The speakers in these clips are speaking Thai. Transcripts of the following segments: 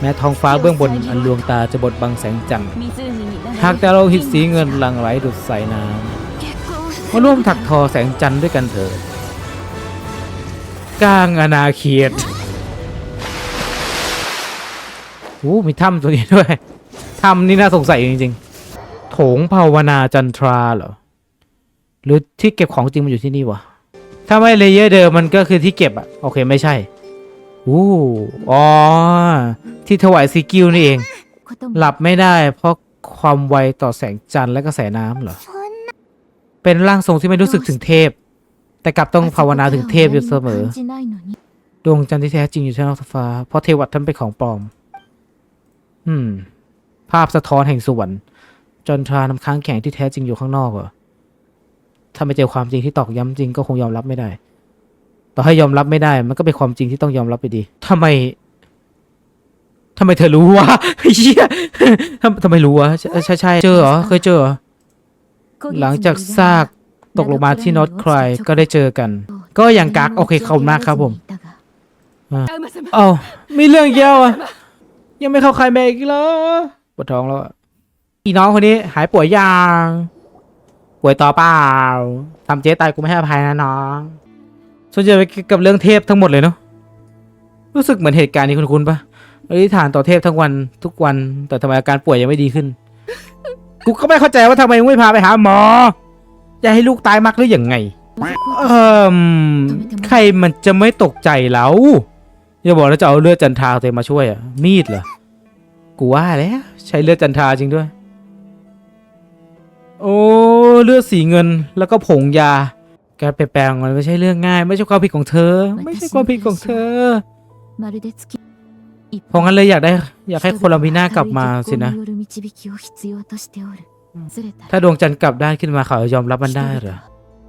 แม้ท้องฟ้าเบื้องบนอันลวงตาจะบดบังแสงจันทร์หากแต่เราหิดสีเงินหลังไหลดุดสายน้ำมาร่วมถักทอแสงจันทร์ด้วยกันเถิดกลางอนาเขตโอ้มีถ้ำตัวนี้ด้วย ถ้ำนี่น่าสงสัยจริงๆ โถงภาวนาจันทราเหรอ หรือที่เก็บของจริงมันอยู่ที่นี่วะ ถ้าไม่เลเยอร์เดิมมันก็คือที่เก็บอะโอเคไม่ใช่ อู้ อ๋อ ที่ถวายซีกิวนี่เอง หลับไม่ได้เพราะความไวต่อแสงจันทร์และกระแสน้ำเหรอ เป็นร่างทรงที่ไม่รู้สึกถึงเทพ แต่กลับต้องภาวนาถึงเทพอยู่เสมอ ดวงจันทร์ที่แท้จริงอยู่ชั้นอกฟ้า เพราะเทวดาท่านเป็นของปลอม อืม ภาพสะท้อนแห่งสวรรค์จนทราน้ำค้างแข็งที่แท้จริงอยู่ข้างนอกเหรอ ถ้าไม่เจอความจริงที่ตอกย้ำจริงก็คงยอมรับไม่ได้ ต่อให้ยอมรับไม่ได้ มันก็เป็นความจริงที่ต้องยอมรับไปดีทำไม ทำไมเธอรู้วะเฮียทำทำไมรู้วะใช่ใช่ใช่เจอเหรอเคยเจอเหรอหลังจากซากตกลงมาที่นอตคลายก็ได้เจอกัน ก็อย่างกักโอเคขอบคุณมากครับผมเอ้ามีเรื่องเกี่ยวอะยังไม่เข้าใครแม่อีกเหรอปวดท้องแล้วอะอีน้องคนนี้หายป่วยยังป่วยต่อเปล่าทำเจ๊ตายกูไม่ให้อภัยนะน้องส่วนใหญ่ไปกับเรื่องเทพทั้งหมดเลยเนาะรู้สึกเหมือนเหตุการณ์นี้คุณคุณปะ อธิษฐานต่อเทพทั้งวันทุกวัน แต่ทำไมอาการป่วยยังไม่ดีขึ้น กูก็ไม่เข้าใจว่าทำไมมึงไม่พาไปหาหมอ จะให้ลูกตายมากหรือยังไง เออใครมันจะไม่ตกใจแล้วอย่าบอกว่าจะเอาเลือดจันทาตัวเอมาช่วยอะมีดเหรอ กูว่าแล้วใช้เลือดจันทราจริงด้วย โอ้เลือดสีเงินแล้วก็ผงยา การเปลี่ยนแปลงมันไม่ใช่เรื่องง่าย ไม่ใช่ความผิดของเธอ ไม่ใช่ความผิดของเธอ เพราะงั้นเลยอยากได้อยากให้โคลัมบิน่ากลับมาสินะ ถ้าดวงจันทร์กลับได้ขึ้นมาเขายอมรับมันได้เหรอ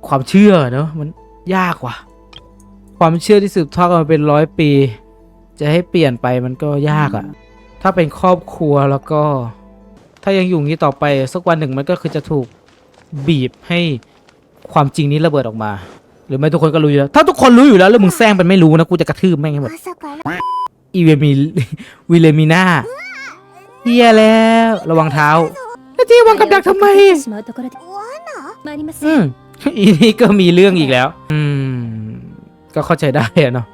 ความเชื่อเนอะมันยากว่ะ ความเชื่อที่สืบทอดกันมาเป็นร้อยปี จะให้เปลี่ยนไปมันก็ยากอะ่ะ ถ้าเป็นครอบครัวแล้วก็ ถ้ายังอยู่งี้ต่อไปสักวันหนึ่งมันก็คือจะถูกบีบให้ความจริงนี้ระเบิดออกมา หรือไม่ทุกคนก็รู้อยู่แล้ว ถ้าทุกคนรู้อยู่แล้วแล้วมึงแซงมันไม่รู้นะกูจะกระทืบแม่งให้หมด อีเวมิวิเลมิน่าเฮียแล้ว ระวังเท้า แล้วที่วางกับดักทำไม อืมอีนี่ก็มีเรื่องอีกแล้ว อืม ก็เข้าใจได้อะเนาะ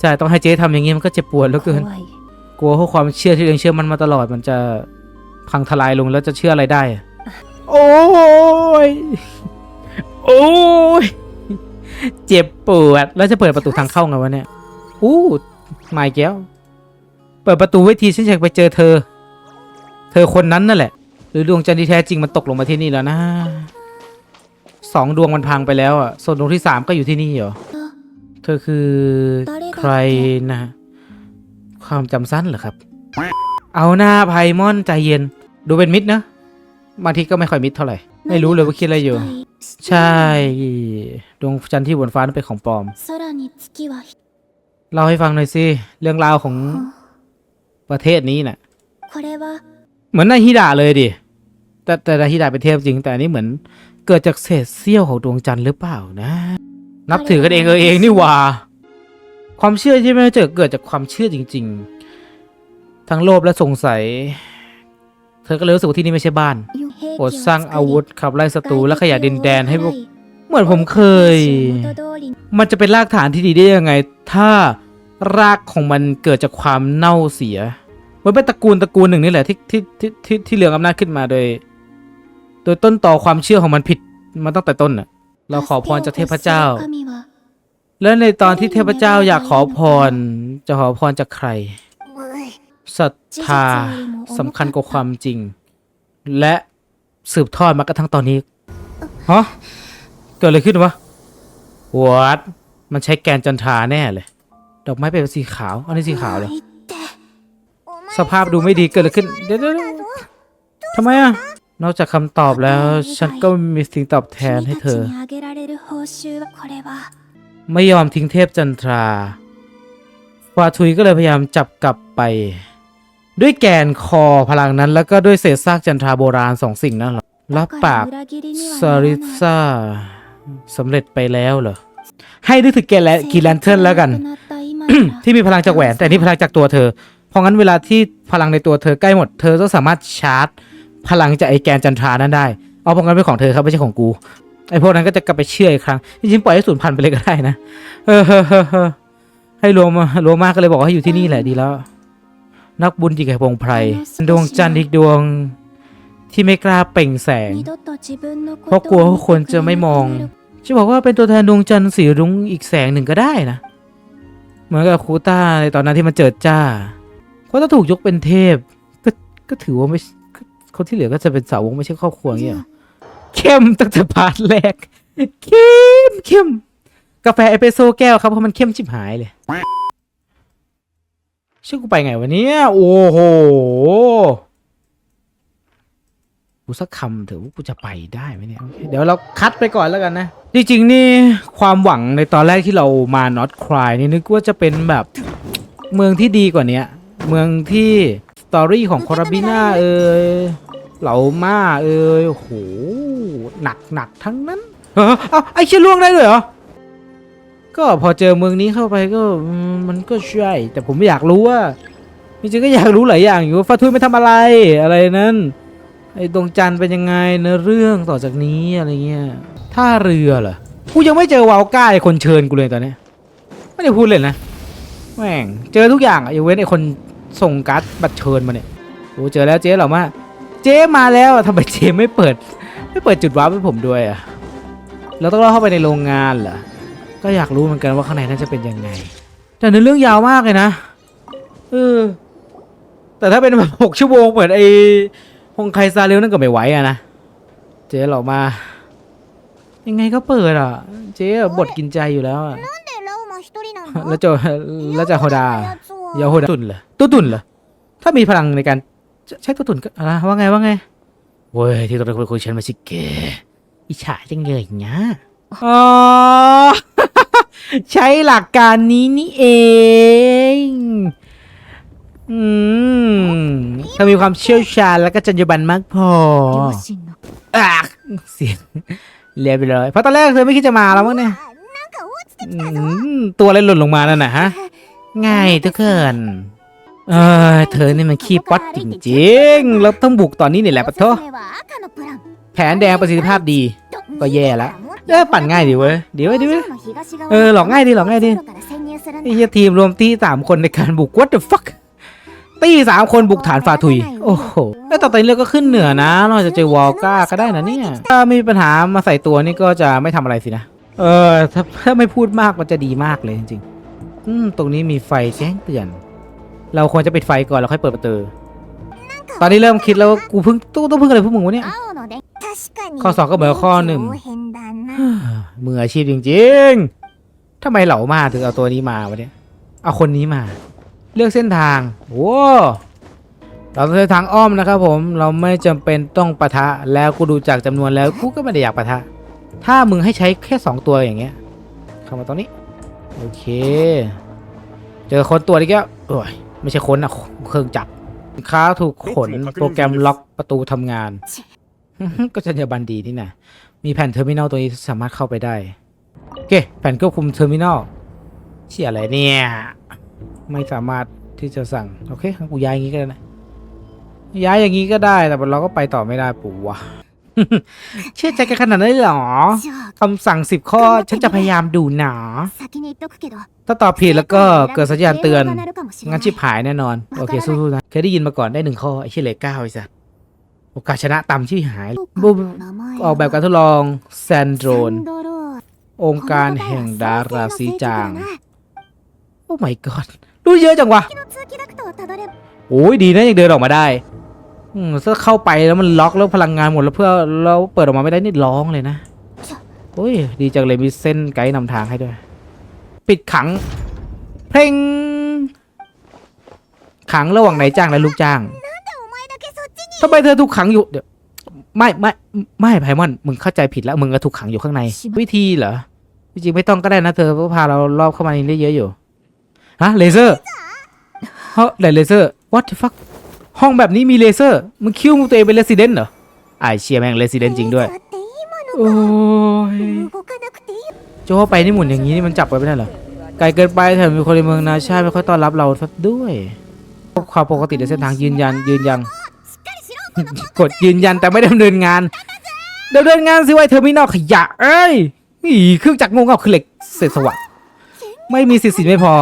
ใช่ต้องให้เจ๊ทำอย่างนี้มันก็เจ็บปวดเหลือเกิน กลัวเพราะความเชื่อที่เรงเชื่อมันมาตลอดมันจะพังทลายลงแล้วจะเชื่ออะไรได้อะโอ้ย โอ้ย เจ็บปวด แล้วจะเปิดประตูทางเข้าไงวะเนี่ย อู้ ไม่แก้ว เปิดประตูไว้ทีฉันอยากไปเจอเธอ เธอคนนั้นนั่นแหละ หรือดวงจันทร์ที่แท้จริงมันตกลงมาที่นี่แล้วนะสองดวงมันพังไปแล้วอะส่วนดวงที่สามก็อยู่ที่นี่เหรอ เธอคือใครนะ ความจำสั้นเหรอครับ เอาหน้าไพมอนใจเย็น ดูเป็นมิดนะบางทีก็ไม่ค่อยมิดเท่าไหร่ ไม่รู้เลยว่าคิดอะไรอยู่ ใช่ ดวงจันทร์ที่บนฟ้านั้นเป็นของปลอม เล่าให้ฟังหน่อยสิ เรื่องราวของประเทศนี้น่ะเหมือนนาฮิดะเลยดิ แต่แต่นาฮิดะเป็นเทพจริง แต่อันนี้เหมือนเกิดจากเศษเสี้ยวของดวงจันทร์หรือเปล่านะ นับถือกันเองเออเองนี่ว่า ความเชื่อที่ไม่เจอเกิดจากความเชื่อจริง ๆ ทั้งโลภและสงสัย เธอก็เลยรู้สึกว่าที่นี่ไม่ใช่บ้านโปดสร้างอาวุธขับไล่ศัตรูและขยะดินแดนให้พวกเหมือนผมเคย มันจะเป็นรากฐานที่ดีได้ยังไง ถ้า รากของมันเกิดจากความเน่าเสีย มันเป็นตระกูลตระกูลหนึ่งนี่แหละที่ที่ที่ที่ที่เรืองอำนาจขึ้นมาโดย โดยต้นต่อความเชื่อของมันผิดมาตั้งแต่ต้นน่ะ เราขอพรจากเทพเจ้า และในตอนที่เทพเจ้าอยากขอพร จะขอพรจากใครศรัทธาสำคัญกว่าความจริง และสืบทอดมากระทั่งตอนนี้ฮะเกิดอะไรขึ้นวะวัดมันใช้แกนจันทราแน่เลย ดอกไม้เป็นสีขาว อันนี้สีขาวเลยสภาพดูไม่ดีเกิดอะไรขึ้นเดี๋ยวเดี๋ยวเดี๋ยวทำไมอะ นอกจากคำตอบแล้ว ฉันก็มีสิ่งตอบแทนให้เธอ ไม่ยอมทิ้งเทพจันทราฟาทุยก็เลยพยายามจับกลับไป ด้วยแกนคอพลังนั้น แล้วก็ด้วยเศษซากจันทราโบราณสองสิ่งนั้นเหรอรับปากซาริซ่าสำเร็จไปแล้วเหรอ ให้นึกถึงแกและกีแลนเทิร์นแล้วกัน ที่มีพลังจากแหวน แต่นี่พลังจากตัวเธอ เพราะงั้นเวลาที่พลังในตัวเธอใกล้หมด เธอก็สามารถชาร์จ พลังจากไอแกนจันทรานั้นได้ เอาพวกนั้นเป็นของเธอครับไม่ใช่ของกู ไอพวกนั้นก็จะกลับไปเชื่ออีกครั้ง จริงๆปล่อยให้สูญพันธุ์ไปเลยก็ได้นะ เออให้รวมรวมมากก็เลยบอกให้อยู่ที่นี่แหละดีแล้ว นักบุญจิกแห่งพงไพรดวงจันทร์อีกดวงที่ไม่กล้าเปล่งแสง เพราะกลัวคนจะไม่มองจะบอกว่าเป็นตัวแทนดวงจันทร์สีรุ้งอีกแสงหนึ่งก็ได้นะ เหมือนกับคูต้าในตอนนั้นที่มันเจิดจ้าเพราะถ้าถูกยกเป็นเทพ ก็ก็ถือว่าไม่คนที่เหลือก็จะเป็นสาวกไม่ใช่ครอบครัวเงี้ยเข้มตั้งแต่พาร์ทแรกเข้มเข้มกาแฟเอเปโซแก้วครับเพราะมันเข้มชิบหายเลยชื่อกูไปไงวันนี้โอ้โห กูสักคำเถอะว่ากูจะไปได้ไหมเนี่ย เดี๋ยวเราคัดไปก่อนแล้วกันนะ จริงๆ นี่ความหวังในตอนแรกที่เรามา not cry นี่นึกว่าจะเป็นแบบเมืองที่ดีกว่านี้เมืองที่สตอรี่ของคอราบิน่าเอ่ยเหล่ามาเอ่ยโอ้โหหนักหนักทั้งนั้นเออไอ้เชี่ยล่วงได้เลยเหรอก็พอเจอเมืองนี้เข้าไปก็มมันก็ใช่แต่ผมอยากรู้ว่าจริงๆก็อยากรู้หลายอย่างอยู่ว่าฟาทุยไม่ทำอะไรอะไรนั้น ไอ้ดวงจันทร์เป็นยังไงเนื้อเรื่องต่อจากนี้อะไรเงี้ยท่าเรือเหรอกูยังไม่เจอวาลก้าไอ้คนเชิญกูเลยตอนเนี้ยไม่ได้พูดเลยนะแม่งเจอทุกอย่างอะยกเว้นไอ้คนส่งการ์ดบัตรเชิญมาเนี่ยโอ้เจอแล้วเจ๊เหรอมาเจ๊มาแล้วทำไมเจ๊ไม่เปิด ไม่เปิดจุดวาร์ปให้ผมด้วยอะเราต้องเล่าเข้าไปในโรงงานเหรอก็อยากรู้เหมือนกันว่าข้างในน่าจะเป็นยังไง แต่เนื้อเรื่องยาวมากเลยนะเออแต่ถ้าเป็นแบบหกชั่วโมงเหมือนไอ ฮงไคซาเรลนั่นก็ไม่ไหวอะนะเจ๊เหรอมา ยังไงก็เปิดอ่ะ เจ๊อะบทกินใจอยู่แล้วอะ でラウマ一人なん แล้วจะแล้วจะโฮดา ยาโฮดาตุนเหรอตัวตุนเหรอ ถ้ามีพลังในการใช้ใช้ตัวตุนก็อ่ะว่าไงว่าไงเว้ย ที่ตัวคุยคุยฉันมาสิเกอิจฉาจังเลยเนี้ยอ๋อ ใช้หลักการนี้นี่เอง อืมถ้ามีความเชี่ยวชาญแล้วก็จรรยาบรรณมากพอ 両親の อ่ะเสียงเรียบไปเลย เพราะตอนแรกเธอไม่คิดจะมาแล้วมั้งเนี่ย なんか落ちて อืมตัวอะไรหล่นลงมานั่นน่ะฮะ ง่ายทุกคนเออเธอนี่มันขี้ป๊อตจริงๆ แล้วต้องบุกตอนนี้นี่แหละปะโท おすすめは赤のプラン แผนแดงประสิทธิภาพดี ก็แย่ละ เออปั่นง่ายดีเว้ยดีเว้ยดีเว้ย เออหลอกง่ายดีหลอกง่ายดี ไอ้เหี้ยทีมรวมที่สามคนในการบุก what the fuck ตีสามคนบุกฐานฟาทุย โอ้โห แล้วต่อไปเรือก็ขึ้นเหนือนะเราจะเจอวอลก้าก็ได้นะเนี่ย ถ้ามีปัญหามาใส่ตัวนี่ก็จะไม่ทำอะไรสินะ เออ ถ้าถ้าไม่พูดมากมันจะดีมากเลยจริงๆ อืม ตรงนี้มีไฟแจ้งเตือน เราควรจะปิดไฟก่อนแล้วค่อยเปิดประตู ตอนนี้เริ่มคิดแล้วว่ากูเพิ่งต้องต้องพึ่งอะไรพวกมึงวะเนี่ย ข้อสองก็เหมือนข้อหนึ่งมืออาชีพจริง ๆทำไมเหล่ามาถึงเอาตัวนี้มาวะเนี่ย เอาคนนี้มา เลือกเส้นทางโว้เราต้องใช้ทางอ้อมนะครับผมเราไม่จำเป็นต้องปะทะแล้วกูดูจากจำนวนแล้วกูก็ไม่ได้อยากปะทะ ถ้ามึงให้ใช้แค่สองตัวอย่างเงี้ยเข้ามาตรงนี้โอเค เจอคนตัวนี้ก็โอ้ยไม่ใช่คนนะเครื่องจักรสินค้าถูกขนโปรแกรมล็อกประตูทำงาน ก็จะยาบันดีนี่นะมีแผ่นเทอร์มินอลตัวนี้สามารถเข้าไปได้ โอเค แผ่นควบคุมเทอร์มินอลเชี่ยอะไรเนี่ย ไม่สามารถที่จะสั่ง โอเคงั้นกูย้ายอย่างนี้ก็ได้นะ ย้ายอย่างนี้ก็ได้แต่เราก็ไปต่อไม่ได้ปู่วะ เชื่อใจกันขนาดนั้นเลยเหรอคำสั่งสิบข้อฉันจะพยายามดูหนา ถ้าตอบผิดแล้วก็เกิดสัญญาณเตือนงั้นชิบหายแน่นอน โอเคสู้ๆนะ เคยได้ยินมาก่อนได้หนึ่งข้อไอ้เชี่ยเหลยเก้าไอ้สัสโอกาสชนะต่ำชิบหายบูมออกแบบการทดลองแซนโดรนองค์การแห่งดาราซีจาง โอ้ my god ดูเยอะจังวะโอ้ยดีนะยังเดินออกมาได้อืมถ้าเข้าไปแล้วมันล็อกแล้วพลังงานหมดแล้วเพื่อเราเปิดออกมาไม่ได้นี่ร้องเลยนะโอ้ยดีจังเลยมีเส้นไกด์นำทางให้ด้วย ปิดขัง เพลงขังระหว่างนายจ้างและลูกจ้างทำไมเธอถูกขังอยู่เดี๋ยวไม่ไม่ไม่ไพมอนมึงเข้าใจผิดแล้วมึงก็ถูกขังอยู่ข้างใน วิธีเหรอจริงๆไม่ต้องก็ได้นะเธอเพราะพาเรารอบเข้ามานี่ได้เยอะอยู่ ฮะเลเซอร์เฮ้ยไหนเลเซอร์ what the fuck ห้องแบบนี้มีเลเซอร์ มึงคิวมึงตัวเองเป็นเลสิเดนเหรอไอเชียแม่งเลสิเดนจริงด้วย โอ้ยโจไปนี่หมุนอย่างนี้นี่มันจับไปไม่ได้เหรอ ไกลเกินไปแถมมีคนในเมืองนาชาไม่ค่อยต้อนรับเราสักด้วย ความปกติในเส้นทางยืนยันยืนยัน กดยืนยันแต่ไม่ดำเนินงานดำเนินงานสิไว้เธอไม่นอลขยะ เอ้ยนี่เครื่องจักรงงเง่าคือเหล็กเสศษสวะไม่มีสิทธิ์สินไม่พอ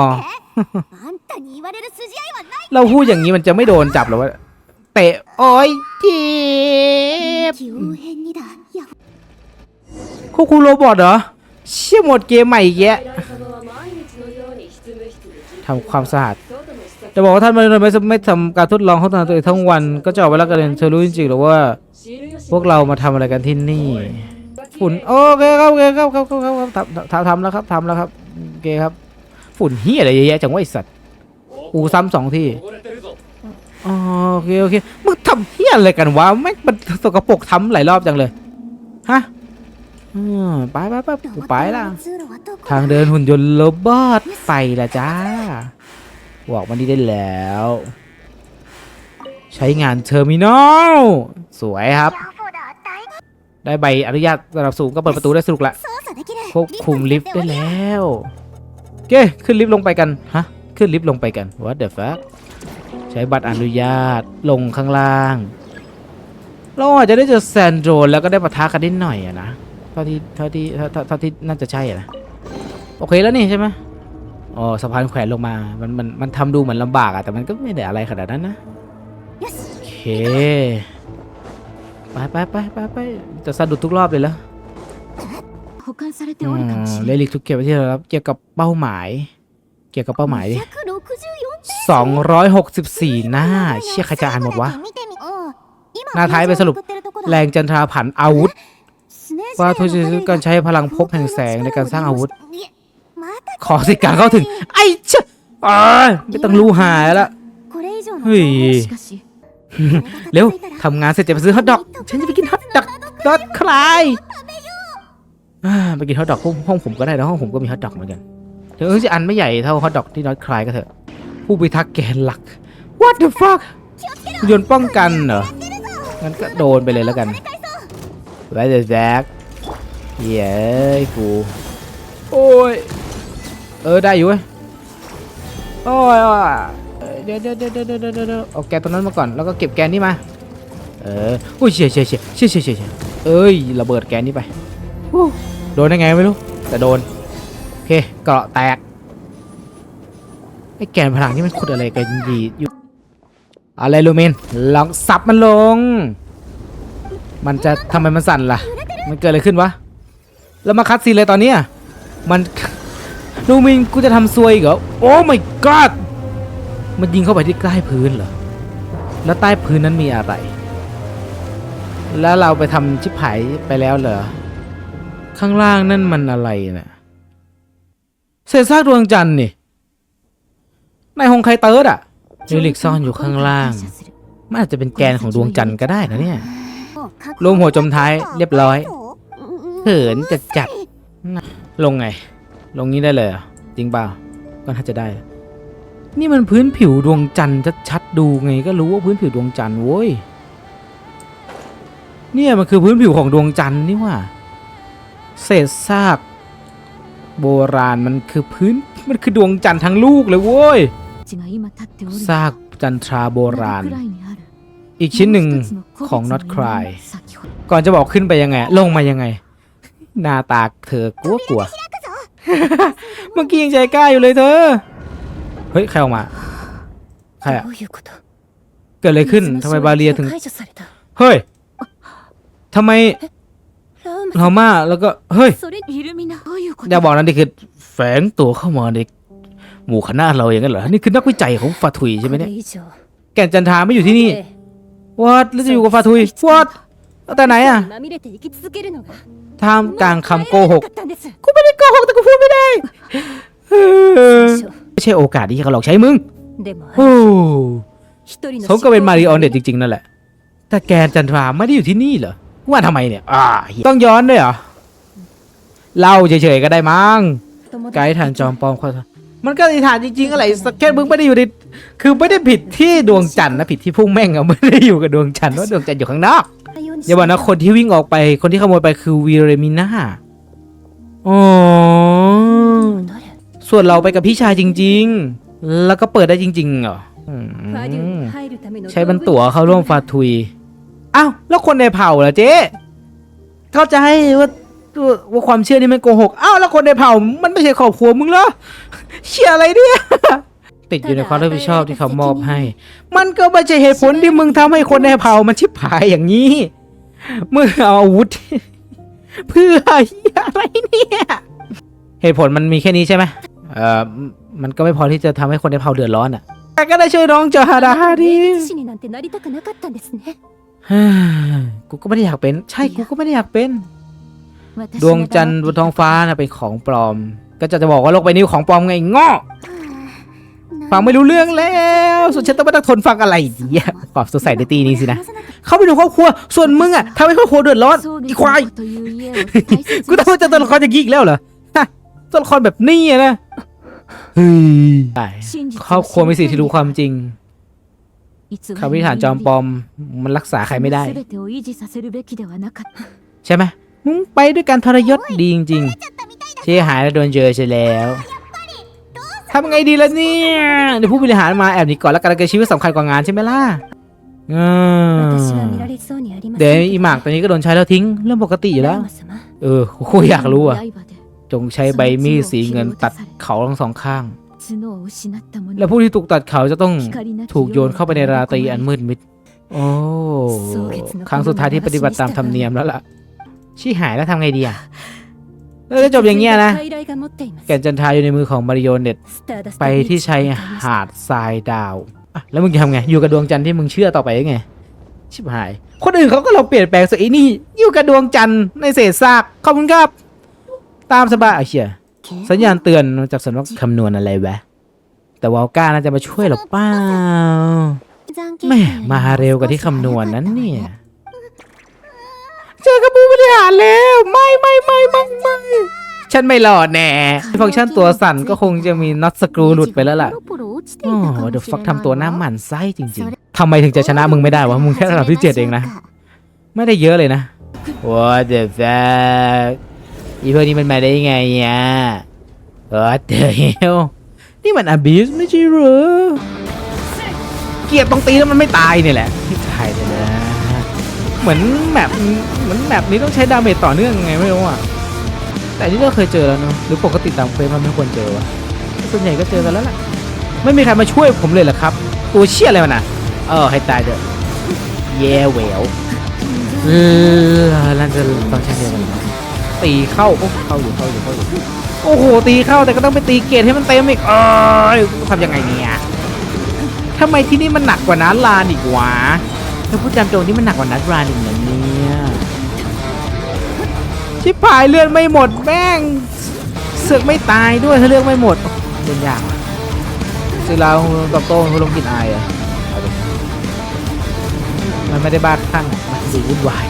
เราพูดอย่างนี้มันจะไม่โดนจับหรอวะเตะอ้อยทีบคุคุโรบอทเหรอ เชี่ยหมดเกมใหม่แยะทำความสะอาดจะบอกว่าท่านมาโดยไม่ไม่ทำการทดลองของตัวเองทั้งวัน ก็จะออกไปแล้วกันเธอรู้จริงๆหรือว่า พวกเรามาทำอะไรกันที่นี่ฝุ่นโอเคครับโอเคครับครับครับครับทำทำแล้วครับทำแล้วครับโอเคครับ ฝุ่นเฮียอะไรเยอะแยะจังวะไอสัตว์อูซ้ำสองที่อ๋อโอเคโอเคมึงทำเฮียอะไรกันวะแม่งมันสกปรกทำหลายรอบจังเลยฮะอืมไปไปไปไปละทางเดินหุ่นยนต์โรบอทไปละจ้าบอกมันนี่ได้แล้ว ใช้งานเทอร์มินอลสวยครับ ได้ใบอนุญาตระดับสูงก็เปิดประตูได้สุกละควบคุมลิฟต์ได้แล้ว เคขึ้นลิฟต์ลงไปกัน ฮะ ขึ้นลิฟต์ลงไปกัน what the fuck ใช้บัตรอนุญาตลงข้างล่าง เราอาจจะได้เจอแซนโดรนแล้วก็ได้ปะทะกันนิดหน่อยอะนะ เท่าที่เท่าที่เท่าเท่าเท่าที่น่าจะใช่อะนะ โอเคแล้วนี่ใช่ไหมอ๋อสะพานแขวนลงมา มันมันมันทำดูเหมือนลำบากอะแต่มันก็ไม่ได้อะไรขนาดนั้นนะよしโอเค ไปไปไปไปไปจะสะดุดทุกรอบเลยแล้ว 保管されて อื おるかも ม し เล れない ลิกทุกเก็บไว้ที่เรารับเกี่ยวกับเป้าหมาย เกี่ยวกับเป้าหมายดิ 164 264 หน้า เชี่ยใครจะอ่านหมดวะ 見てみ今 หน้าท้ายไปสรุป แรงจันทราผันอาวุธ ว่า ว่า ทุ ทุ ก ก ช ช นิ นิ ด ด กา การ ร ใช้ ใช้ พลังพบแห่งแสงในการสร้างอาวุธ ข ข อ อ สิ สิ กา การ ร เข้า เข้า ถึ ถึ ง ง ไอ้เชะอ้ายไม่ต้องรู้หายแล้ว เฮ้ เฮ้ ย ย เร็ เร็ ว ว ทำงานเสร็จจะไปซื้อฮอทดอก ฉันจะไปกินฮอทดอกดอทคลายอ่า ไปกินฮอทดอกห้องห้องผมก็ได้นะห้องผมก็มีฮอทดอกเหมือนกันถึงจะอันไม่ใหญ่เท่าฮอทดอกที่ดอทคลายก็เถอะ ผู้พิทักษ์แกนหลัก what the fuck ยนต์ป้องกันเหรองั้นก็โดนไปเลยแล้วกันไว้เดแซกเย้ยกู โอ้ย เออได้อยู่เว้ยโอ้ยโอ้ยเดี๋ยวเดี๋ยวเดี๋ยวเดี๋ยวเดี๋ยวเดี๋ยวเอาแกนตัวนั้นมาก่อนแล้วก็เก็บแกนนี้มา เออ อุ้ยเชี่ยเชี่ยเชี่ยเชี่ยเชี่ยเชี่ยเชี่ยเอ้ยระเบิดแกนนี้ไป โดนได้ไงไม่รู้ แต่โดน โอเคเกราะแตกไอ้แกนพลังนี่มันขุดอะไรกันดีอยู่อะไรลูมินลองสับมันลง มันจะทำไมมันสั่นล่ะ มันเกิดอะไรขึ้นวะ แล้วมาคัดซีนเลยตอนนี้มันลูมินกูจะทำซวยเหรอโอ้ my god มันยิงเข้าไปที่ใต้พื้นเหรอ แล้วใต้พื้นนั้นมีอะไร แล้วเราไปทำชิบหายไปแล้วเหรอ ข้างล่างนั่นมันอะไรน่ะเศษซากดวงจันทร์นี่ในหงไคเติร์ดอะลิลิกซ่อนอยู่ข้างล่าง มันอาจจะเป็นแกนของดวงจันทร์ก็ได้นะเนี่ยรวมหัวจมท้ายเรียบร้อยเขินจะจัดลงไง ลงนี้ได้เลยจริงเปล่าก็น่าจะได้ นี่มันพื้นผิวดวงจันทร์ชัดๆดูไงก็รู้ว่าพื้นผิวดวงจันทร์โว้ยเนี่ยมันคือพื้นผิวของดวงจันทร์นี่ว่า เศษซาก โบราณมันคือพื้น มันคือดวงจันทร์ทั้งลูกเลยโว้ยซากจันทราโบราณ อีกชิ้นหนึ่งของ Not Cry ก่อนจะบอกขึ้นไปยังไง ลงมายังไง หน้าตาเธอกลัวกลัวเมื่อกี้ยังใจกล้าอยู่เลยเธอ เฮ้ย ใครออกมาใครอะเกิดอะไรขึ้นทำไมบาเรียถึง เฮ้ยทำไม ลาม่าแล้วก็เฮ้ยอย่าบอกนะนี่คือแฝงตัวเข้ามาในหมู่คณะเราอย่างนั้นเหรอ นี่คือนักวิจัยของฟาทุยใช่ไหมเนี่ย แก่นจันทราไม่อยู่ที่นี่วัดแล้วจะอยู่กับฟาทุยวัดแต่ไหนอะท่ามกลางคำโกหก กูไม่ได้โกหกแต่กูพูดไม่ได้เออไม่ใช่โอกาสที่เขาหลอกใช้มึงโอ้สมกับเป็นมาริออนเด็ดจริงๆนั่นแหละ แต่แกนจันทราไม่ได้อยู่ที่นี่เหรอ กูมาทำไมเนี่ย อ่าต้องย้อนด้วยเหรอ เล่าเฉยๆก็ได้มั้ง ไกด์ทานจอมปลอมคนมันก็ในฐานจริงๆอะไรสัก็ตมึงไม่ได้อยู่ในคือไม่ได้ผิดที่ดวงจันทร์นะผิดที่พุ่งแม่งอะไม่ได้อยู่กับดวงจันทร์เพราะดวงจันทร์อยู่ข้างนอกอย่าบอกนะคนที่วิ่งออกไป คนที่ขโมยไปคือวีเรมิน่าอ๋อส่วนเราไปกับพี่ชายจริง ๆ แล้วก็เปิดได้จริงๆเหรอใช้บรรตั๋วเข้าร่วมฟาทุย อ้าวแล้วคนในเผ่าล่ะเจ๊เข้าใจว่าว่าว่าความเชื่อนี่มันโกหกอ้าวแล้วคนในเผ่ามันไม่ใช่ครอบครัวมึงเหรอเชื่ออะไรเนี่ยติดอยู่ในความรับผิดชอบที่เขามอบให้ มันก็ไม่ใช่เหตุผลที่มึงทำให้คนในเผ่ามันชิบหายอย่างนี้มึงเอาอาวุธ เพื่อเหี้ยอะไรเนี่ยเหตุผลมันมีแค่นี้ใช่ไหมเอ่อมันก็ไม่พอที่จะทำให้คนในเผ่าเดือดร้อนอะแต่ก็ได้ช่วยน้องจอฮาดาฮาดี กูก็ไม่ได้อยากเป็น ใช่กูก็ไม่ได้อยากเป็น ดวงจันทร์บนท้องฟ้านะเป็นของปลอม ก็จะจะบอกว่าโลกใบนี้ของปลอมไงง้อฟังไม่รู้เรื่องแล้วส่วนฉันต้องมาตั้งทนฟังอะไรเนี่ยกอบสดใสในตีนี้สินะ เขาไปดูครอบครัว ส่วนมึงอะทำให้ครอบครัวเดือดร้อนอีควาย กูต้องเจอตัวละครจะกี้อีกแล้วเหรอตัวละครแบบนี้นะ เฮ้ยครอบครัวไม่สิที่รู้ความจริง คำวิหารจอมปลอมมันรักษาใครไม่ได้ ใช่ไหมมึงไปด้วยการทรยศดีจริงๆเชี่ยหายแล้วโดนเจอใช่แล้วทำไงดีล่ะเนี่ยเดี๋ยวผู้บริหารมาแอบหนีก่อนแล้วการเกิดชีวิตสำคัญกว่างานใช่ไหมล่ะอืมเดี๋ยวอีหมากตัวนี้ก็โดนใช้แล้วทิ้งเรื่องปกติอยู่แล้ว เออกูอยากรู้อะ จงใช้ใบมีดสีเงินตัดเขาทั้งสองข้าง และผู้ที่ถูกตัดเขาจะต้องถูกโยนเข้าไปในราตรีอันมืดมิด โอ้ครั้งสุดท้ายที่ปฏิบัติตามธรรมเนียมแล้วล่ะ ชี้หายแล้วทำไงดีอะแล้วจะจบอย่างเงี้ยนะ แก่นจันทราอยู่ในมือของมาริโอเน็ตไปที่ชายหาดทรายดาวอะแล้วมึงจะทำไง อยู่กับดวงจันทร์ที่มึงเชื่อต่อไปยังไง ชิบหาย คนอื่นเขาก็ลองเปลี่ยนแปลงสิไอ้นี่ อยู่กับดวงจันทร์ในเศษซาก ขอบคุณครับ ตามสบายอะเชีย สัญญาณเตือนมาจากสำนักคำนวณอะไรแวะ แต่วาลก้าน่าจะมาช่วยหรอเปล่าแม่มาเร็วกว่าที่คำนวณนั้นเนี่ย เจอกับผู้บริหารแล้ว ไม่ไม่ไม่ไม่ไม่ฉันไม่หลอดแน่ฟังก์ชันตัวสั่นก็คงจะมีน็อตสกรูหลุดไปแล้วล่ะ โอ้เดี๋ยวฟักทำตัวหน้าหมันไส้จริงๆทำไมถึงจะชนะมึงไม่ได้วะ มึงแค่ระดับที่เจ็ดเองนะ ไม่ได้เยอะเลยนะ What the fuck อีพวกนี้มันมาได้ยังไงเนี่ย What the hell นี่มัน abuse ไม่ใช่หรอ เกียดตรงตีแล้วมันไม่ตายเนี่ยแหละไม่ตายเลยนะเหมือนแมปเหมือนแมปนี้ต้องใช้ดาเมจต่อเนื่องไงไม่รู้อะ แต่นี่เราเคยเจอแล้วเนอะหรือปกติตามเควสมันไม่ควรเจอวะส่วนใหญ่ก็เจอกันแล้วแหละไม่มีใครมาช่วยผมเลยเหรอครับ ตัวเชี่ยอะไรมันอะเออให้ตายเถอะแย่แหววเออนั่นจะฟังก์ชันเดียวกัน ตีเข้าโอ้เข้าอยู่เข้าอยู่เข้าอยู่โอ้โหตีเข้าแต่ก็ต้องไปตีเกตให้มันเต็มอีกเออทำยังไงเนี่ยทำไมที่นี่มันหนักกว่านั้นลานอีกวะถ้าพูดจำตรงที่มันหนักกว่านัดรานอีกนะเนี่ยชิบหายเลือดไม่หมดแม่งเสือกไม่ตายด้วยถ้าเลือดไม่หมดโดนยากว่ะซื้อเราตอบโต้คุณลงกินอายเหรอะเอาดิมันไม่ได้บ้าคลั่งมันดูวุ่นวาย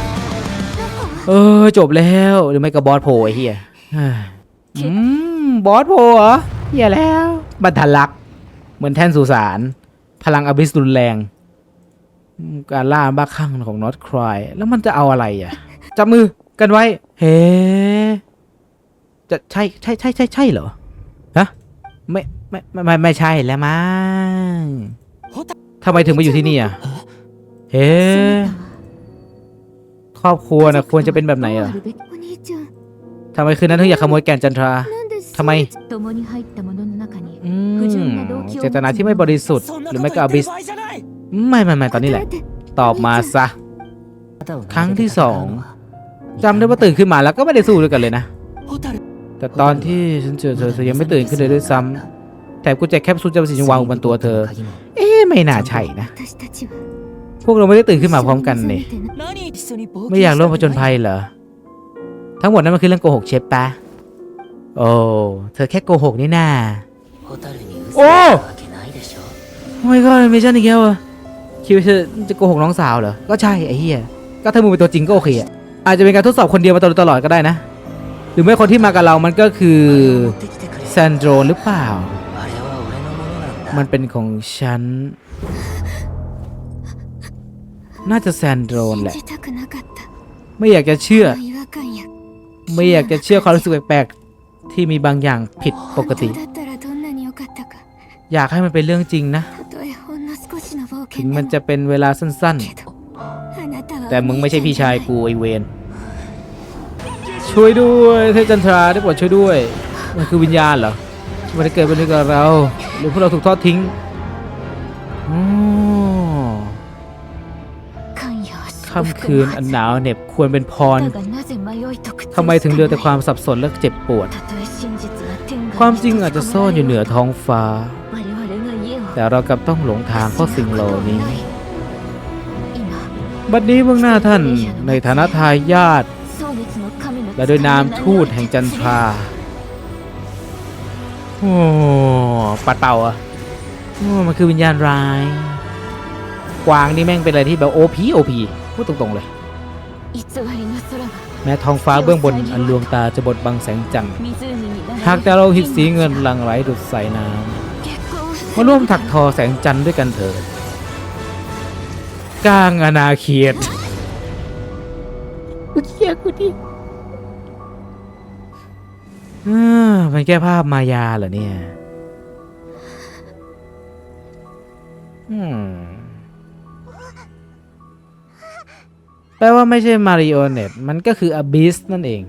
เออจบแล้วหรือไม่ก็บอสโผล่ไอ้เฮียเฮ้ยอืมบอสโผล่เหรอเฮียแล้วบันทันลักษ์เหมือนแท่นสุสานพลังอบิสรุนแรง การล่าบ้าคลั่งของนอตครายแล้วมันจะเอาอะไรอะ จับมือกันไว้ เฮ้จะใช่ใช่ใช่ใช่ใช่เหรอฮะไม่ไม่ไม่ไม่ไม่ใช่แล้วมั้งทำไมถึงมาอยู่ที่นี่อะ เฮ้ ครอบครัวนะควรจะเป็นแบบไหนอะทำไมคืนนั้นถึงอยากขโมยแก่นจันทราทำไมอืมเจตนาที่ไม่บริสุทธิ์หรือไม่ก็อบิสไม่ไม่ไม่ตอนนี้แหละ ตอบมาซะ ครั้งที่สองจำได้ว่าตื่นขึ้นมาแล้วก็ไม่ได้สู้ด้วยกันเลยนะ แต่ตอนที่ฉันเจอเธอยังไม่ตื่นขึ้นเลยด้วยซ้ำแถมกุญแจแคปซูลจำสีชมวางบนตัวเธอ เอ๊ะไม่น่าใช่นะ พวกเราไม่ได้ตื่นขึ้นมาพร้อมกันนี่ไม่อยากร่วมผจญภัยเหรอ ทั้งหมดนั้นมันคือเรื่องโกหกเชฟปะโอ้ เธอแค่โกหกนี่นาโอ้ทำไมก็ไม่ใช่อีกแล้วอะคิดว่าเธอจะโกหกน้องสาวเหรอ ก็ใช่ไอ้เหี้ย ก็ถ้ามึงเป็นตัวจริงก็โอเคอะอาจจะเป็นการทดสอบคนเดียวมาตลอดตลอดก็ได้นะ หรือไม่คนที่มากับเรามันก็คือแซนโดรหรือเปล่า มันเป็นของฉัน น่าจะแซนโดรนแหละ ไม่อยากจะเชื่อ ไม่อยากจะเชื่อความรู้สึกแปลกๆที่มีบางอย่างผิดปกติ อยากให้มันเป็นเรื่องจริงนะ ถึงมันจะเป็นเวลาสั้นๆ แต่มึงไม่ใช่พี่ชายกูไอเวนช่วยด้วยเทพจันทราได้โปรดช่วยด้วย มันคือวิญญาณเหรอมันจะเกิดเป็นกับเรา หรือพวกเราถูกทอดทิ้งอืม ค่ำคืนอันหนาวเหน็บควรเป็นพรทำไมถึงเหลือแต่ความสับสนและเจ็บปวด ความจริงอาจจะซ่อนอยู่เหนือท้องฟ้า แต่เรากลับต้องหลงทางเพราะสิ่งเหล่านี้ บัดนี้เมืองหน้าท่านในฐานะทายาทและโดยนามทูตแห่งจันทราโอ้ปลาเต่าอะมันคือวิญญาณร้าย กวางนี่แม่งเป็นอะไรที่แบบโอพีโอพี พูดตรงๆเลย แม้ท้องฟ้าเบื้องบนอันลวงตาจะบดบังแสงจันทร์หากแต่เราหิดสีเงินลังไหลดุดใส่น้ำมาร่วมถักทอแสงจันทร์ด้วยกันเถิดกลางอนาเขตกูเชียกูดิมันแก้ภาพมายาเหรอเนี่ย อืม แปลว่าไม่ใช่มาริโอเนตมันก็คืออบิสนั่นเอง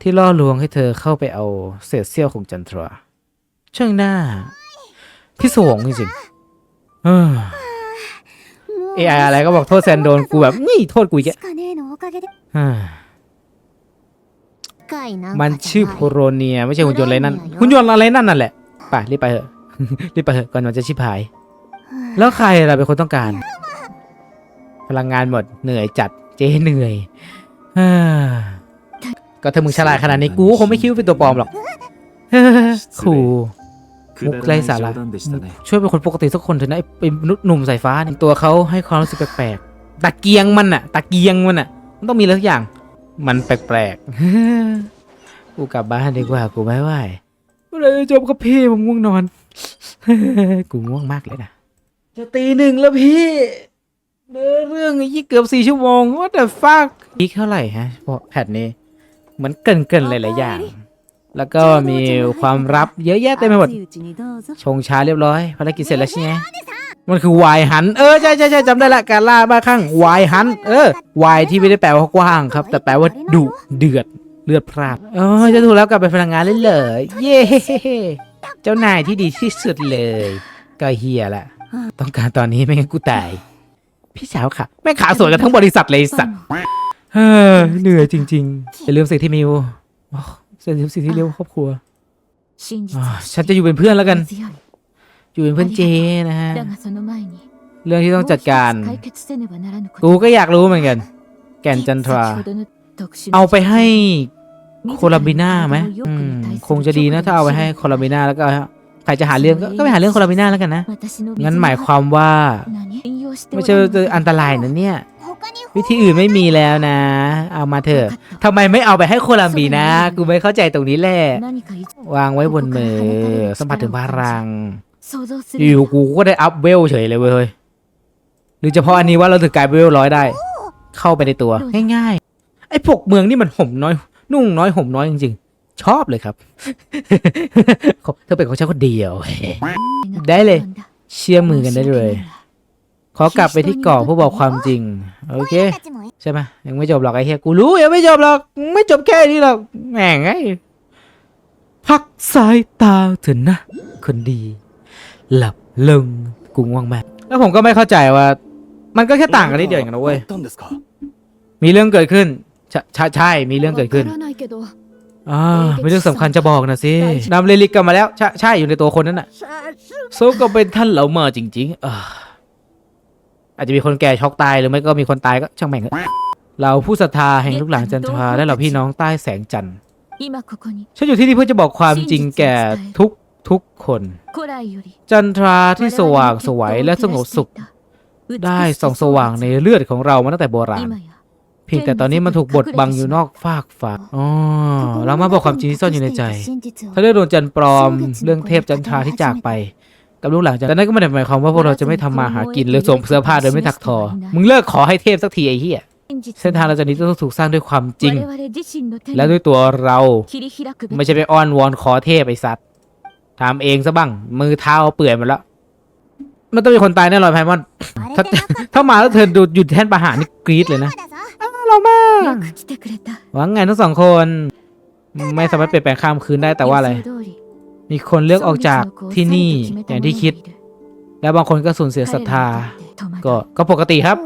ที่ล่อลวงให้เธอเข้าไปเอาเศษเสี้ยวของจันทราช่างหน้า พิศวงจริงเออไออะไรก็บอกโทษแซนโดนกูแบบนี่โทษกูแกมันชื่อโพโรเนีย ไม่ใช่หุ่นยนต์อะไรนั่นหุ่นยนต์อะไรนั่นนั่นแหละไปรีบไปเถอะรีบไปเถอะก่อนมันจะชิบหาย แล้วใครเราเป็นคนต้องการ พลังงานหมดเหนื่อยจัดเจเหนื่อยก็ถ้ามึงฉลาดขนาดนี้กูคงไม่คิดว่าเป็นตัวปลอมหรอกขู่มุกไรสาระช่วยเป็นคนปกติสักคนเถอะนะไอ้มนุษย์หนุ่มสายฟ้านี่ตัวเขาให้ความรู้สึกแปลกๆตะเกียงมันอะตะเกียงมันอะมันต้องมีอะไรสักอย่าง มันแปลกๆกูกลับบ้านดีกว่ากูไม่ไหวเลยจบกับพี่ผมง่วงนอน กูง่วงมากเลยนะจะตีหนึ่งแล้วพี่ เนื้อเรื่องยี่เกือบสี่ชั่วโมงว่าแต่ฟากอีกเท่าไหร่ฮะพราะแพทนี้เหมือนเกินเกินหลายๆอย่าง แล้วก็มีความลับเยอะแยะเต็มไปหมด ชงชาเรียบร้อยภารกิจเสร็จแล้วใช่ไหมมันคือวายหัน เออใช่ใช่ใช่จำได้ละการล่าบ้าข้างวายหัน เออวายที่ไม่ได้แปลว่ากว้างครับ แต่แปลว่าดุเดือดเลือดพรากเออจะถูกแล้วกลับไปพลังงานเลยเลยเย้เจ้านายที่ดีที่สุดเลย ก็เฮียละต้องการตอนนี้ไม่งั้นกูตาย พี่สาวค่ะแม่งขาสวยกันทั้งบริษัทเลยไอ้สัตว์เฮ้อเหนื่อยจริงๆอย่าลืมสิ่งที่มิวอ๋ออย่าลืมสิ่งที่เรียกว่าครอบครัว 真実 อ่า は ฉันจะอยู่เป็นเพื่อนแล้วกัน 強い อยู่เป็นเพื่อนเจนะฮะ だがその前に เรื่องที่ต้องจัดการ もう一つ解決せねばならぬこと กูก็อยากรู้เหมือนกัน แกนจันทรา 先ほどの特殊な เอาไปให้โคลัมบิน่าไหมอืมคงจะดีนะถ้าเอาไปให้โคลัมบิน่าแล้วก็ ใครจะหาเรื่องก็ก็ไปหาเรื่องโครามิน่าแล้วกันนะ งั้นหมายความว่า ไม่ใช่อันตรายนะเนี่ย วิธีอื่นไม่มีแล้วนะ เอามาเถอะทำไมไม่เอาไปให้โคลัมบีนะ กูไม่เข้าใจตรงนี้แหละ วางไว้บนมือ สัมผัสถึงพลังอยู่กูก็ได้อัพเวลเฉยเลยเว้ย หรือเฉพาะอันนี้ว่าเราถึงกลายเวลร้อยได้ เข้าไปในตัว ง่ายๆ ไอ้พวกเมืองนี่มันห่มน้อย นุ่งน้อยห่มน้อยจริงๆ ชอบเลยครับ เธอเป็นของฉันคนเดียว ได้เลย เชื่อมือกันได้เลย ขอกลับไปที่เกาะเพื่อบอกความจริง โอเค ใช่ไหมยังไม่จบหรอกไอ้เฮียกูรู้ยังไม่จบหรอก ไม่จบแค่นี้หรอกแหงไอ้พักสายตาเถอะนะ คนดี หลับลงกูง่วงมากแล้วผมก็ไม่เข้าใจว่า มันก็แค่ต่างกันนิดเดียวกันนะเว้ยมีเรื่องเกิดขึ้นใช่ใช่มีเรื่องเกิดขึ้น อ่าเป็นเรื่องสำคัญจะบอกนะสินำเลลิกกลับมาแล้ว ใช่ใช่อยู่ในตัวคนนั้นน่ะโซก็เป็นท่านเหล่ามาจริงๆเอออาจจะมีคนแก่ช็อกตายหรือไม่ก็มีคนตายก็ช่างแม่งเถอะราผู้ศรัทธาแห่งลูกหลานจันทราและเราพี่น้องใต้แสงจันทร์ฉันอยู่ที่นี่เพื่อจะบอกความจริงแก่ทุกทุกคน จันทราที่สว่างสวยและสงบสุข ได้ส่องสว่างในเลือดของเรามาตั้งแต่โบราณ เพียงแต่ตอนนี้มันถูกบดบังอยู่นอกฟากฟ้าอ๋อเรามาบอกความจริงที่ซ่อนอยู่ในใจ ถ้าเรื่องดวงจันทร์ปลอม เรื่องเทพจันทราที่จากไป กับลูกหลานจันแต่นั่นก็ไม่ได้หมายความว่าพวกเราจะไม่ทำมาหากินหรือสวมเสื้อผ้าโดยไม่ถักทอ มึงเลิกขอให้เทพสักทีไอ้เหี้ยเส้นทางเราจากนี้ต้องถูกสร้างด้วยความจริง และด้วยตัวเรา ไม่ใช่ไปอ้อนวอนขอเทพไอ้สัตว์ทำเองซะบ้าง มือเท้าเปื่อยหมดแล้ว มันต้องมีคนตายแน่นอนไพมอนถ้าถ้ามาแล้วเธอดูหยุดแท่นประหารนี่กรี๊ดเลยนะ เรามา よく来てくれた หวังไงทั้งสองคน ไม่สามารถเปลี่ยนแปลงข้ามคืนได้แต่ว่าอะไร 予想通り มีคนเลือกออกจากที่นี่อย่างที่คิด แล้วบางคนก็สูญเสียศรัทธา ก็ก็ปกติครับ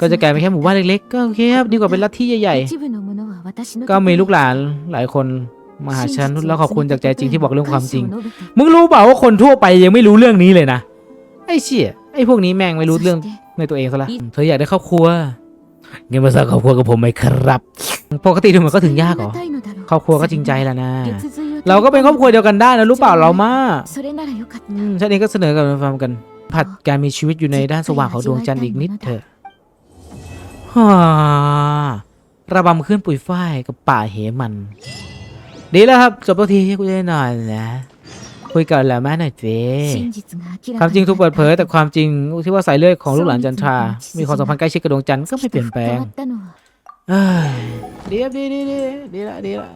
ก็จะกลายเป็นแค่หมู่บ้านเล็กๆ ก็โอเคครับ ดีกว่าเป็นลัทธิใหญ่ๆ ก็มีลูกหลานหลายคนมาหาฉันแล้วขอบคุณจากใจจริงที่บอกเรื่องความจริง มึงรู้เปล่าว่าคนทั่วไปยังไม่รู้เรื่องนี้เลยนะ ไอ้เชี่ยไอ้พวกนี้แม่งไม่รู้เรื่องในตัวเองซะละเธออยากได้ครอบครัว เงินภาษาครอบครัวกับผมไหมครับ ปกติดูเหมือนก็ถึงยากเหรอครอบครัวก็จริงใจแล้วนะ เราก็เป็นครอบครัวเดียวกันได้นะรู้เปล่าเรามาฉันเองก็เสนอกับฟาร์มกัน ผัดการมีชีวิตอยู่ในด้านสว่างของดวงจันทร์อีกนิดเถอะระบำขึ้นปุ๋ยฝ้ายกับป่าเหมัน ดีแล้วครับ จบทุกทีที่กูได้นอนนะ คุยกันแล้วแม่หน่อยสิความจริงทุกเปิดเผยแต่ความจริงที่ว่าสายเลือดของลูกหลานจันทรา มีความสัมพันธ์ใกล้ชิดกับดวงจันทร์ก็ไม่เปลี่ยนแปลงเดีครับดีดีดีดีละดีละ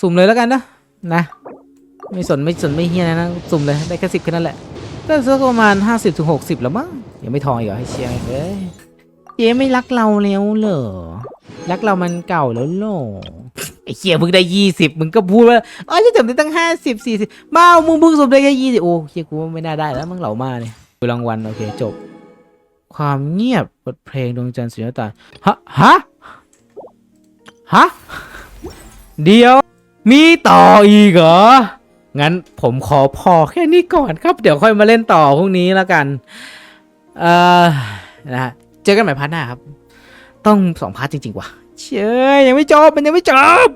สุ่มเลยแล้วกันนะนะไม่สนไม่สนไม่เฮียนะสุ่มเลยได้แค่สิบแค่นั้นแหละก็สักประมาณห้าสิบถึงหกสิบแล้วมั้งยังไม่ทองอีกเหรอให้เชียร์เอ้ยเจ๊ไม่รักเราแล้วเหรอรักเรามันเก่าแล้วโลไอ้เชียเพิ่งได้ยี่สิบมึงก็พูดว่าอ๋อจะจบได้ตั้งห้าสิบสี่สิบบ้ามึงเพิ่งสมได้แค่ยี่สิบโอ้เชียกูไม่น่าได้แล้วมึงเหล่ามาเนี่ยดูรางวัลโอเคจบ ความเงียบบทเพลงดวงจันทร์สุญญตาฮะฮะฮะเดี๋ยวมีต่ออีกเหรอ งั้นผมขอพอแค่นี้ก่อนครับ เดี๋ยวค่อยมาเล่นต่อพรุ่งนี้แล้วกัน เอ่อ นะฮะ เจอกันใหม่พาร์ทหน้าครับ ต้องสองพาร์ทจริง ๆ ว่ะ เชยยังไม่จบมันยังไม่จบ